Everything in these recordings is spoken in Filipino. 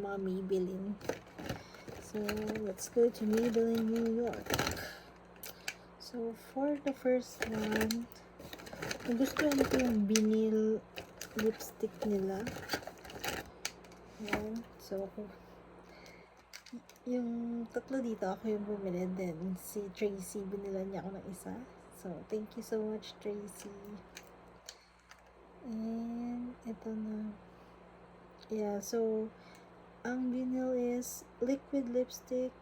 yung mga Maybelline. So, let's go to Maybelline New York. So, for the first one, nagustuhan ko yung vinyl lipstick nila. Ayan. So, yung tatlo dito, ako yung bumili. Then, si Tracy, binila niya ako ng isa. So, thank you so much, Tracy. And, ito na. Yeah, so, ang vinyl is liquid lipstick.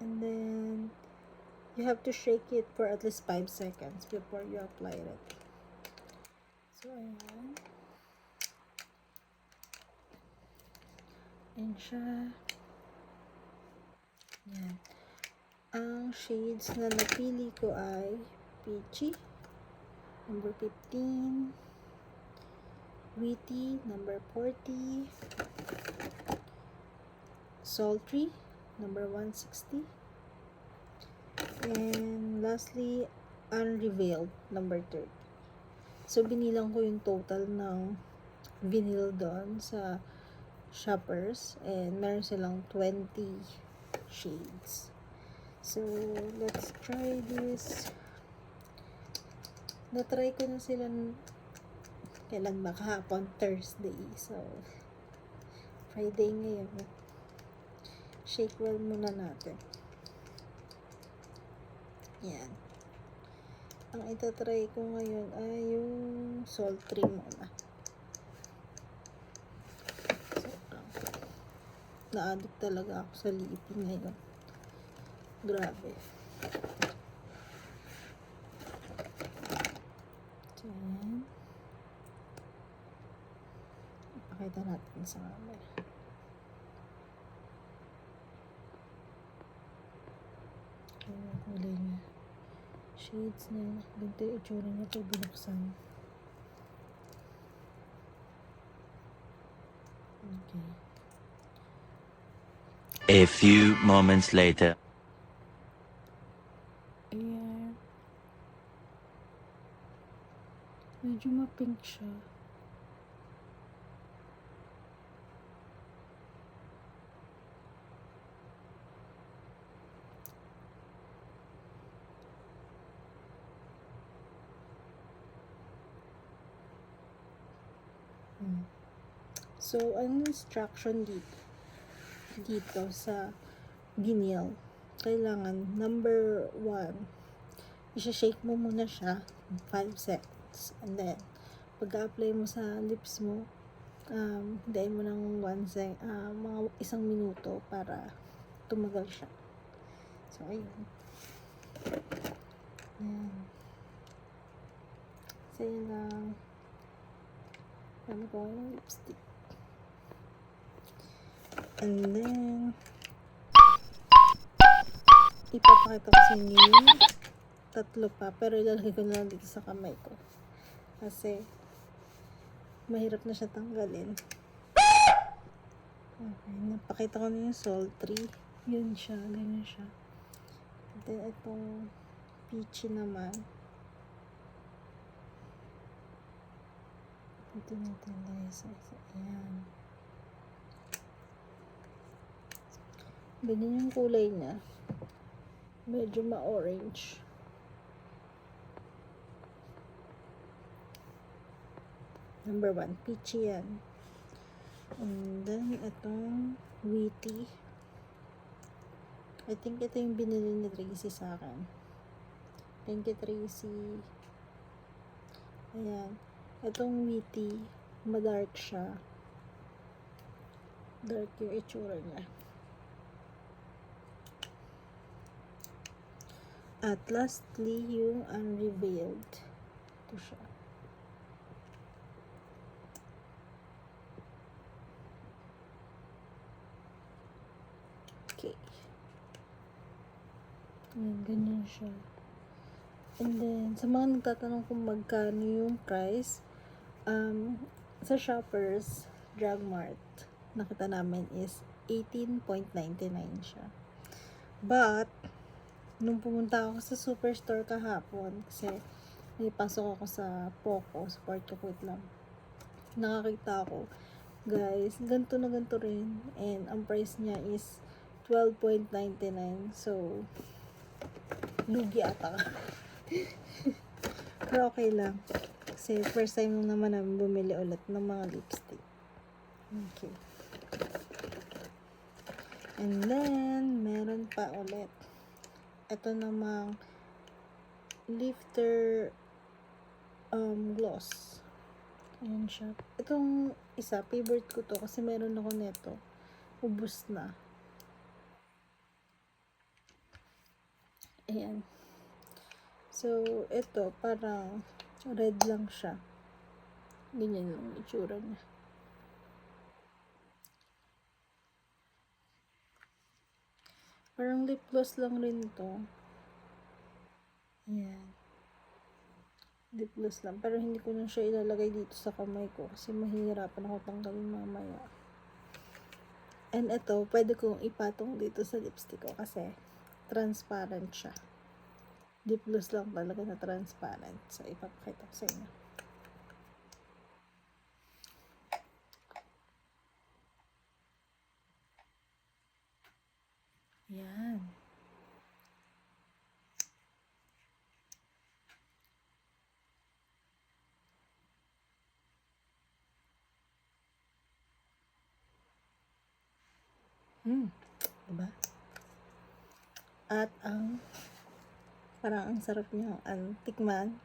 And then, you have to shake it for at least 5 seconds before you apply it. So, ayan. Ayan siya. Ayan. Ang shades na napili ko ay Peachy, number 15, Witty, number 40, Sultry, number 160, and lastly, Unrevealed, number 30. So, binilang ko yung total ng vinyl doon sa shoppers and meron silang 20 shades. So, let's try this. Na-try ko na sila kailan ba kahapon? Thursday. So, Friday ngayon. Shake well muna natin. Yan. Ang itatry ko ngayon ay yung sultry muna. Sobrang na-addict talaga ako sa liipin ngayon. Grabe. So, yan. Ipakita natin sa camera. Ayan yung kulay niya. Shades niya. Ganito yung itsura niya pag binuksan. Okay. A few moments later. Ayan. Medyo ma-pink siya. So, ang instruction dito, dito sa vinyl, kailangan number one, isa-shake mo muna siya 5 seconds. And then, pag-apply mo sa lips mo, um, hintayin mo ng 1 sec, ah, mga isang minuto para tumagal siya. So, ayun. Ayan. So, yun lang. Ano ko yung lipstick. And then, ipapakita ko sa inyo yung tatlo pa. Pero ilalagay ko na lang dito sa kamay ko. Kasi, mahirap na siya tanggalin. Okay, napakita ko na yung sultry. Yun siya, ganyan siya. And then, itong peachy naman. Ito natin sa isa. Ayan. Ganyan yung kulay niya. Medyo ma-orange. Number one, peachy yan. And then, itong wheaty. I think ito yung binili ni Tracy sa akin. Thank you, Tracy. Ayan. Itong wheaty, madark siya. Dark yung itsura niya. At lastly, yung unrevealed. Ito siya. Okay. Ayan, ganyan siya. And then, sa mga nagtatanong kung magkano yung price, um, sa Shoppers Drug Mart, nakita namin is 18.99 siya. But, nung pumunta ako sa superstore kahapon, kasi may pasok ako sa Poco, support ko quit lang. Nakakita ako, Guys, ganito na ganito rin. And ang price niya is 12.99. So, lugi ata ka. Pero okay lang. Kasi first time lang naman namin bumili ulit ng mga lipstick. Okay. And then, meron pa ulit. Ito namang lifter um, gloss. Ayan siya. Itong isa, favorite ko to kasi meron ako neto. Ubus na. Ayan. So, ito, parang red lang siya. Ganyan lang itsura niya. Parang lip gloss lang rin to. Ayan. Lip gloss lang. Pero hindi ko na siya ilalagay dito sa kamay ko kasi mahihirapan ako tanggalin mamaya. And ito, pwede kong ipatong dito sa lipstick ko kasi transparent siya. Lip gloss lang talaga na transparent. So, ipapakita ko sa inyo. Yan. Hmm. Diba? At ang parang ang sarap niya ang tikman.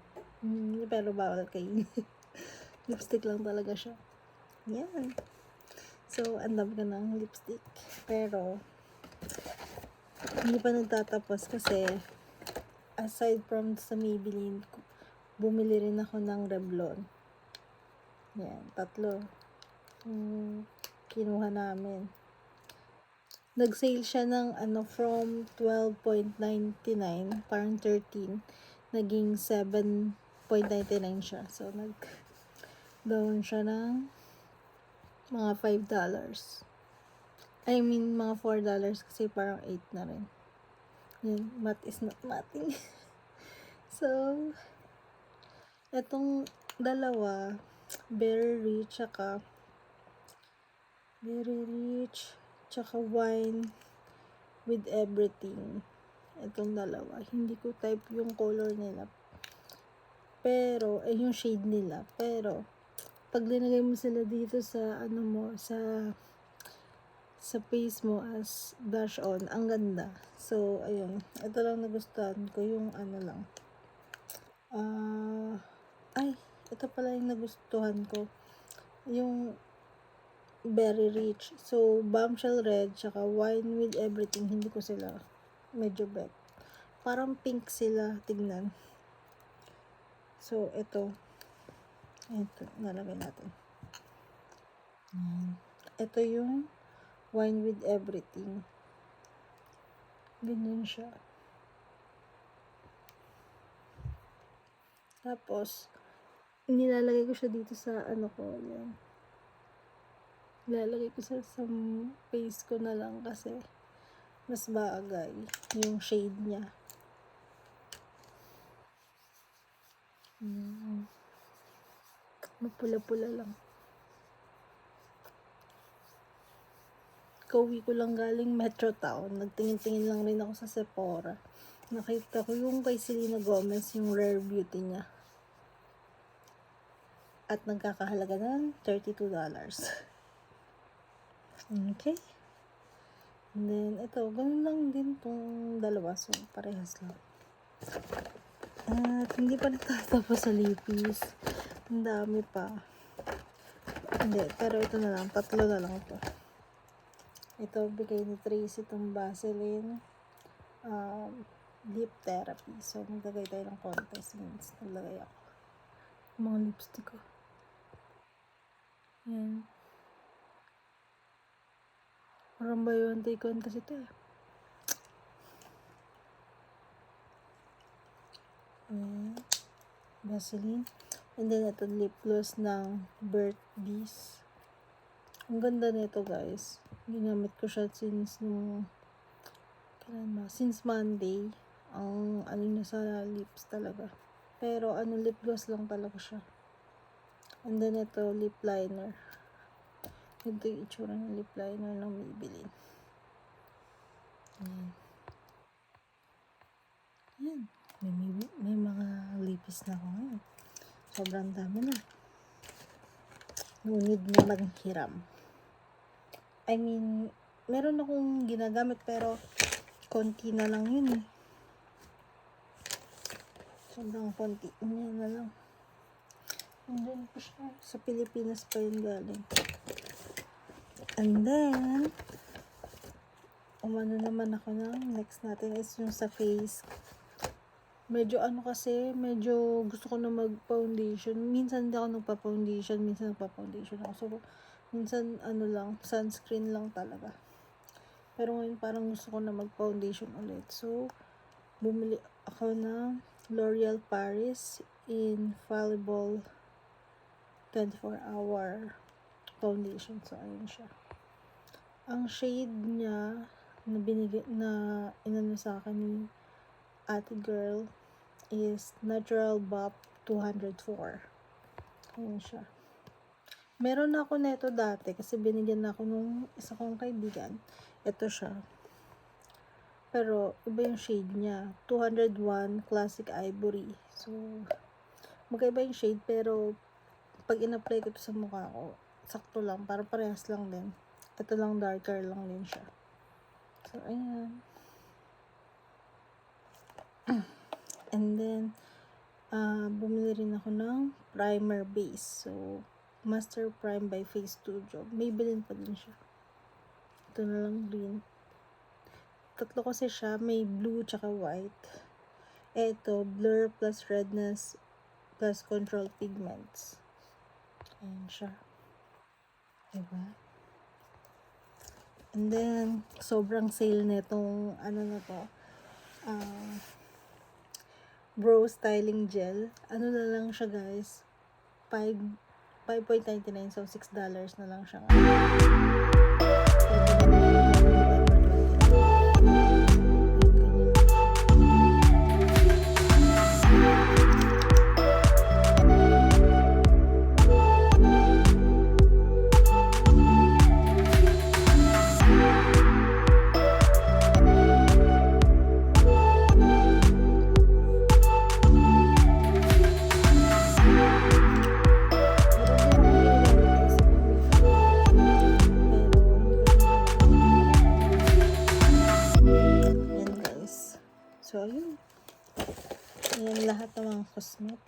Mm, pero bawal kainin. lipstick lang talaga siya. Yan. So, ang dami ko ng lipstick. Pero, hindi pa nagtatapos kasi aside from sa Maybelline, bumili rin ako ng Revlon. Yan, tatlo. Mm, kinuha namin. Nag-sale siya ng ano from 12.99 parang 13 naging 7.99 siya. So nag down siya ng mga 5 dollars. I mean mga 4 dollars kasi parang 8 na rin. Yun, math is not mathing. so etong dalawa very rich tsaka very rich tsaka wine with everything. Itong dalawa. Hindi ko type yung color nila. Pero, eh, yung shade nila. Pero, pag linagay mo sila dito sa, ano mo, sa, sa face mo as blush on, ang ganda. So, ayun. Ito lang nagustuhan ko, yung ano lang. Ah, ay, ito pala yung nagustuhan ko. Yung very rich. So, bombshell red, tsaka wine with everything, hindi ko sila medyo bet. Parang pink sila, tignan. So, ito. Ito, nalagay natin. Ito yung wine with everything. Ganyan siya. Tapos, nilalagay ko siya dito sa ano ko, yan. Nilalagay ko sa, sa face ko na lang kasi mas bagay yung shade niya. Mm. Mapula-pula lang. Kauwi ko lang galing Metro Town. Nagtingin-tingin lang rin ako sa Sephora. Nakita ko yung kay Selena Gomez, yung rare beauty niya. At nagkakahalaga ng $32. Okay. And then, ito, ganun lang din tong dalawa. So, parehas lang. At hindi pa natatapos sa lipis. Ang dami pa. Hindi, pero ito na lang. Tatlo na lang ito. Ito, bigay ni Tracy itong Vaseline um, lip therapy. So, maglagay tayo ng contest means naglagay ako. Yung Mga lipstick ko. Yan. Parang buy one take kasi ito eh. Ayan. Vaseline. And then ito lip gloss ng Birth Bees. Ang ganda nito guys. Ginamit ko siya since nung kailan ba? Since Monday. Ang ano niya sa lips talaga. Pero ano lip gloss lang talaga siya. And then ito lip liner. Ito yung itsura ng lip liner ng Maybelline. Ayan. Ayan. May, may, may mga lipis na ako ngayon. Sobrang dami na. No need na maghiram. I mean, meron akong ginagamit pero konti na lang yun eh. Sobrang konti. Yan na lang. Andun pa siya. Sa Pilipinas pa yun galing. And then, umano naman ako ng next natin is yung sa face. Medyo ano kasi, medyo gusto ko na mag-foundation. Minsan hindi ako nagpa-foundation, minsan nagpa-foundation ako. So, minsan ano lang, sunscreen lang talaga. Pero ngayon parang gusto ko na mag-foundation ulit. So, bumili ako ng L'Oreal Paris Infallible 24 hour foundation. So, ayun siya. Ang shade niya na binigay na inano sa akin ni ate girl is Natural Bop 204. Ayun siya. Meron na ako neto dati kasi binigyan ako nung isa kong kaibigan. Ito siya. Pero iba yung shade niya. 201 Classic Ivory. So, magkaiba yung shade pero pag in-apply ko to sa mukha ko, sakto lang. Para parehas lang din. Ito lang darker lang din siya. So, ayan. And then, ah bumili rin ako ng primer base. So, Master Prime by Face Studio. Maybelline pa din siya. Ito na lang green. Tatlo kasi siya. May blue tsaka white. Ito, blur plus redness plus control pigments. Ayan siya. Diba? And then, sobrang sale nitong, ano na to, ah, brow styling gel. Ano na lang siya guys, 5, 5.99, so $6 na lang siya. Yan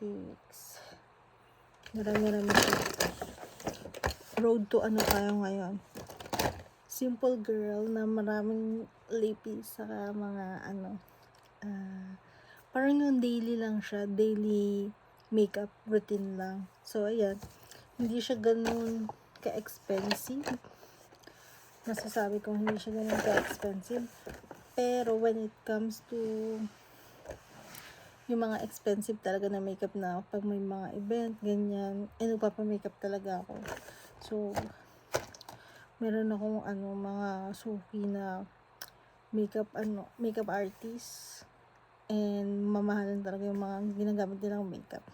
cosmetics. Marami-rami. Road to ano tayo ngayon. Simple girl na maraming lipis saka mga ano. ah parang yung daily lang siya. Daily makeup routine lang. So, ayan. Hindi siya ganun ka-expensive. Masasabi ko hindi siya ganun ka-expensive. Pero when it comes to yung mga expensive talaga na makeup na pag may mga event, ganyan, eh nagpapamakeup talaga ako. So, meron akong ano, mga suki na makeup, ano, makeup artist and mamahalan talaga yung mga ginagamit nilang makeup.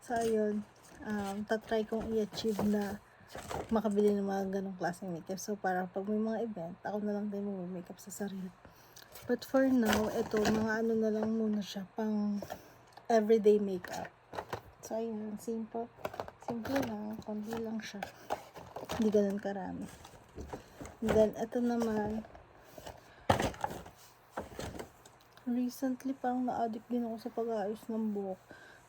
So, ayun, um, tatry kong i-achieve na makabili ng mga ganong klaseng makeup. So, para pag may mga event, ako na lang din mag-makeup sa sarili. But for now, ito, mga ano na lang muna siya, pang everyday makeup. So, ayun, simple. Simple lang, konti lang siya. Hindi ganun karami. Then, ito naman, recently parang na-addict din ako sa pag-aayos ng buhok.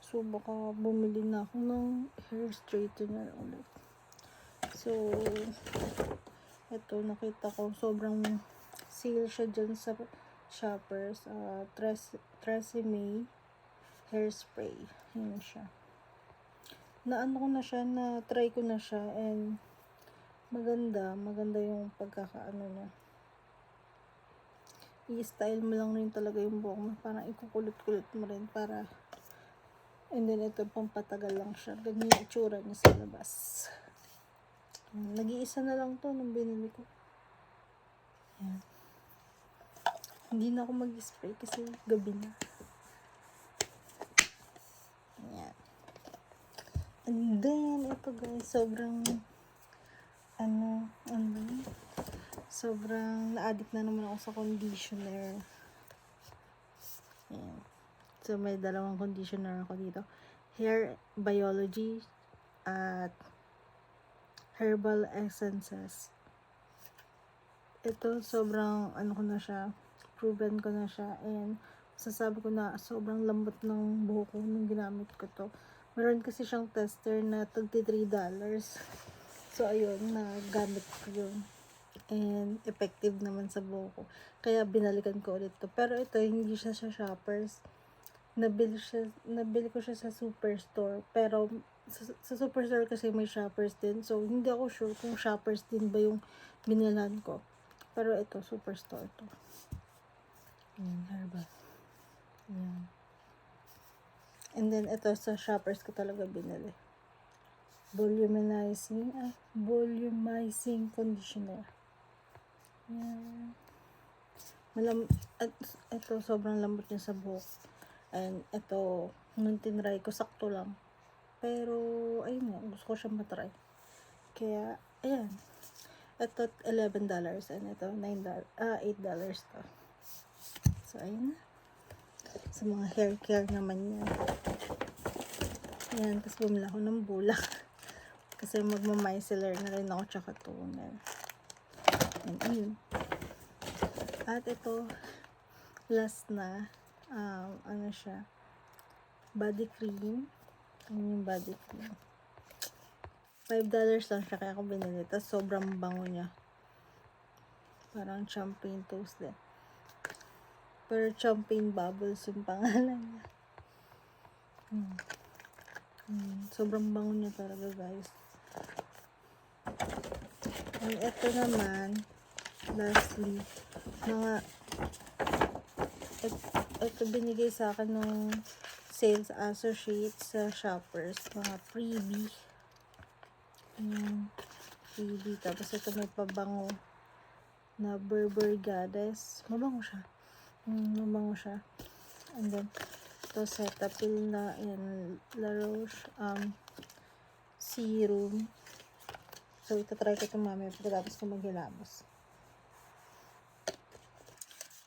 So, baka bumili na ako ng hair straightener ulit. So, ito, nakita ko, sobrang sale siya dyan sa shoppers. Uh, Tres Tresemme hairspray. Yun siya. Naano ko na siya, na try ko na siya and maganda, maganda yung pagkakaano niya. I-style mo lang rin talaga yung buhok mo. Parang ikukulit-kulit mo rin para and then ito pang patagal lang siya. Ganyan yung itsura niya sa labas. Nag-iisa na lang to nung binili ko. Yan. Hindi na ako mag-spray kasi gabi na. Yan. And then, ito guys, sobrang, ano, ano, sobrang na-addict na naman ako sa conditioner. Ayan. So, may dalawang conditioner ako dito. Hair Biology at Herbal Essences. Ito, sobrang, ano ko na siya, proven ko na siya, and sasabi ko na sobrang lambot ng buhok ko nung ginamit ko to. Meron kasi siyang tester na tagti $3. So, ayun, nagamit ko yun. And, effective naman sa buhok ko. Kaya, binalikan ko ulit to. Pero ito, hindi siya sa shoppers. Nabili, siya, nabili ko siya sa superstore. Pero, sa, sa superstore kasi may shoppers din. So, hindi ako sure kung shoppers din ba yung binilan ko. Pero ito, superstore to. Ayan, herbal. Ayan. And then, ito sa shoppers ko talaga binili. Volumizing, ah, volumizing conditioner. Ayan. Malam, at, ito, sobrang lambot niya sa buhok. And, ito, nung tinry ko, sakto lang. Pero, ayun nga, gusto ko siya matry. Kaya, ayan. Ito, $11 and ito, $9, ah, $8 to. So, ayun na. Sa mga hair care naman yan. Yan, tapos bumili ako ng bulak. Kasi magmamicellar na rin ako tsaka toner. And ayun. At ito, last na, um, ano siya, body cream. Ano yung body cream? $5 lang siya kaya ako binili. Tapos sobrang bango niya. Parang champagne toast din. Pero champagne bubbles yung pangalan niya. Hmm. Hmm. Sobrang bango niya talaga guys. And ito naman, lastly, mga et, ito binigay sa akin ng sales associate sa shoppers, mga freebie. Ayan, freebie. Tapos ito may pabango na Berber Goddess. Mabango siya. Mm, mabango siya. And then, ito Cetaphil na, ayan, La Roche, um, serum. So, itatry ko ito mamaya pagkatapos ko maghilamos.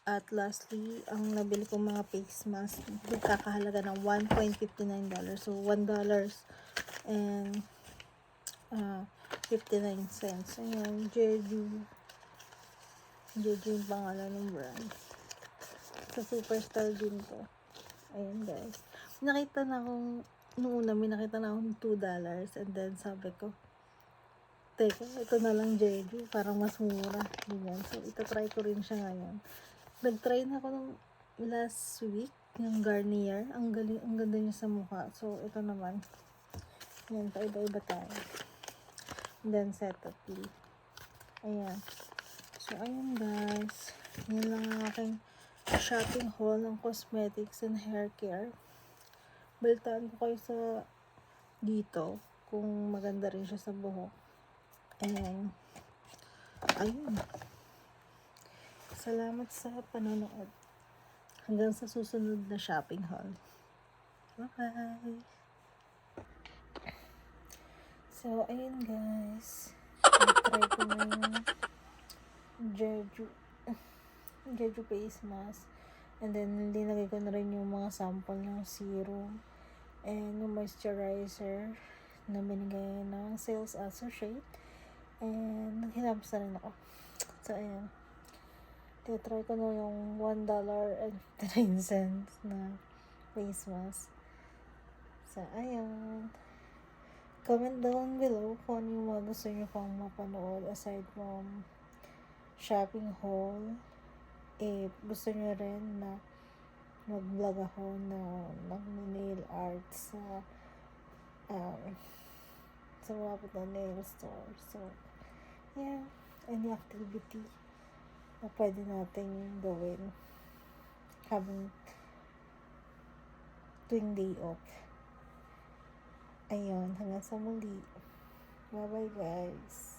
At lastly, ang nabili kong mga face mask, nagkakahalaga ng $1.59. So, $1 and uh, 59 cents. Ayan, Jeju. Jeju yung pangalan ng brand. Sa Superstar din to. Ayan, guys. Nakita na akong, noong una, may nakita na akong $2 and then sabi ko, teka, ito na lang Jeju, parang mas mura. Ganyan. So, itatry ko rin siya ngayon. Nag-try na ako nung last week, yung Garnier. Ang galing, ang ganda niya sa mukha. So, ito naman. Yan, paiba-iba tayo. And then, Cetaphil. Ayan. So, ayun guys. Yan lang ang aking shopping haul ng cosmetics and hair care. Balitaan ko kayo sa dito kung maganda rin siya sa buhok. And, ayun. Salamat sa panonood. Hanggang sa susunod na shopping haul. Bye! So, ayun guys. Try ko na yung Jeju. Jeju face mask. And then, linagay ko na rin yung mga sample ng serum. And yung moisturizer na binigay ng sales associate. And naghinapos na rin ako. So, ayan. Titry ko na yung $1.59 na face mask. So, ayan. Comment down below kung ano yung mga gusto nyo pang mapanood aside from shopping haul. Eh, gusto nyo rin na mag-vlog ako na nag-nail art sa um, sa malapit na nail store. So, yeah, any activity na pwede nating gawin habang tuwing day off. Ayun, hanggang sa muli. Bye-bye guys.